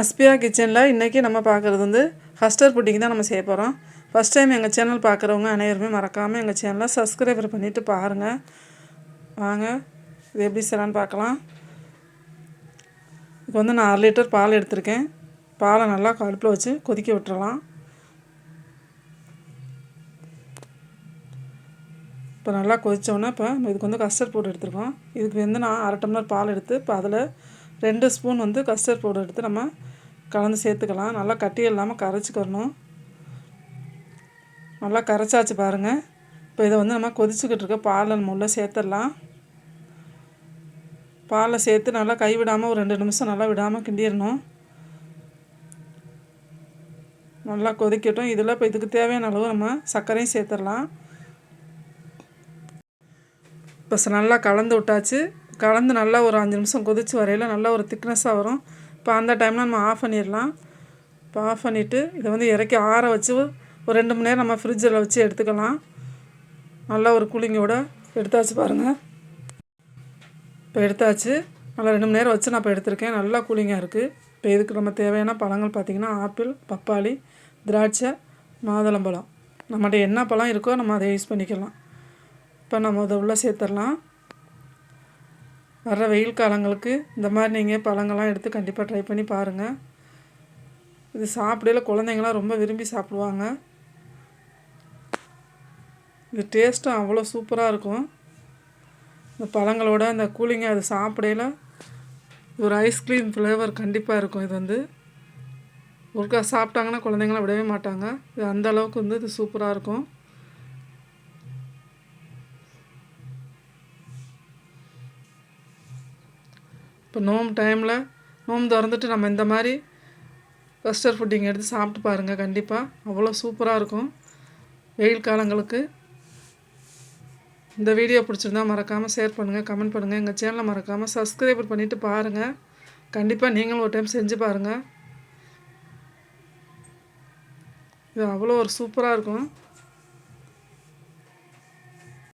அஸ்பியா கிச்சனில் இன்றைக்கி நம்ம பார்க்குறது வந்து ஹஸ்டர் புட்டிங் தான் நம்ம செய்ய போகிறோம் ஃபஸ்ட் டைம் எங்கள் சேனல் பார்க்குறவங்க அனைவருமே மறக்காமல் எங்கள் சேனலை சப்ஸ்கிரைபர் பண்ணிவிட்டு பாருங்கள் வாங்க இது எப்படி செய்யலான்னு பார்க்கலாம். இப்போ வந்து நான் அரை லிட்டர் பால் எடுத்திருக்கேன். பாலை நல்லா கடுப்பில் வச்சு கொதிக்க விட்டுறலாம். இப்போ நல்லா கொதித்தோன்னே இப்போ இதுக்கு வந்து கஸ்டர்ட் போட்டு எடுத்துருக்கோம். இதுக்கு வந்து நான் அரை டம்ளர் பால் எடுத்து இப்போ அதில் ரெண்டு ஸ்பூன் வந்து கஸ்டர்ட் பவுடர் எடுத்து நம்ம கலந்து சேர்த்துக்கலாம். நல்லா கட்டி இல்லாமல் கரைச்சிக்கிறணும் நல்லா கரைச்சாச்சு பாருங்கள் இப்போ இதை வந்து நம்ம கொதிச்சுக்கிட்டு இருக்க பாலை நம்ம உள்ளே சேர்த்துடலாம். பாலை சேர்த்து நல்லா கை விடாமல் ஒரு ரெண்டு நிமிஷம் நல்லா விடாமல் கிண்டிடணும் நல்லா கொதிக்கட்டும். இதில் இப்போ இதுக்கு தேவையான அளவு நம்ம சர்க்கரையும் சேர்த்துடலாம். இப்போ நல்லா கலந்து விட்டாச்சு. கலந்து நல்லா ஒரு அஞ்சு நிமிஷம் கொதித்து வரையில் நல்லா ஒரு திக்னஸாக வரும். இப்போ அந்த டைமில் நம்ம ஆஃப் பண்ணிடலாம் இப்போ ஆஃப் பண்ணிவிட்டு இதை வந்து இறக்கி ஆற வச்சு ஒரு ரெண்டு மணி நேரம் நம்ம ஃப்ரிட்ஜில் வச்சு எடுத்துக்கலாம். நல்லா ஒரு கூலிங்கோட எடுத்தாச்சு பாருங்கள் இப்போ எடுத்தாச்சு. நல்லா ரெண்டு மணி நேரம் வச்சு நான் இப்போ எடுத்திருக்கேன். நல்லா கூலிங்காக இருக்குது இப்போ இதுக்கு நம்ம தேவையான பழங்கள் பார்த்திங்கன்னா ஆப்பிள் பப்பாளி திராட்சை மாதுளம்பழம். நம்மகிட்ட என்ன பழம் இருக்கோ நம்ம அதை யூஸ் பண்ணிக்கலாம். இப்போ நம்ம அதை உள்ளே சேர்த்துடலாம் வர்ற வெயில் காலங்களுக்கு இந்த மாதிரி நீங்கள் பழங்கள்லாம் எடுத்து கண்டிப்பாக ட்ரை பண்ணி பாருங்கள் இது சாப்பிடையில குழந்தைங்களாம் ரொம்ப விரும்பி சாப்பிடுவாங்க. இது டேஸ்ட்டும் அவ்வளோ சூப்பராக இருக்கும். இந்த பழங்களோட இந்த கூலிங்க அது சாப்பிடையில ஒரு ஐஸ்கிரீம் ஃப்ளேவர் கண்டிப்பாக இருக்கும் இது வந்து. ஒருக்கா சாப்பிட்டாங்கன்னா குழந்தைங்களாம் விடவே மாட்டாங்க. இது அந்தளவுக்கு வந்து இது சூப்பராக இருக்கும். இப்போ நோம்பு டைமில் நோம்பு திறந்துட்டு நம்ம இந்த மாதிரி வெஸ்டர் ஃபுட்டிங் எடுத்து சாப்பிட்டு பாருங்கள் கண்டிப்பாக அவ்வளோ சூப்பராக இருக்கும். வெயில் காலங்களுக்கு. இந்த வீடியோ பிடிச்சிருந்தா மறக்காமல் ஷேர் பண்ணுங்கள் கமெண்ட் பண்ணுங்கள் எங்கள் சேனலை மறக்காமல் சப்ஸ்கிரைபர் பண்ணிவிட்டு பாருங்கள் கண்டிப்பாக நீங்களும் ஒரு டைம் செஞ்சு பாருங்கள் இது அவ்வளோ ஒரு சூப்பராக இருக்கும்.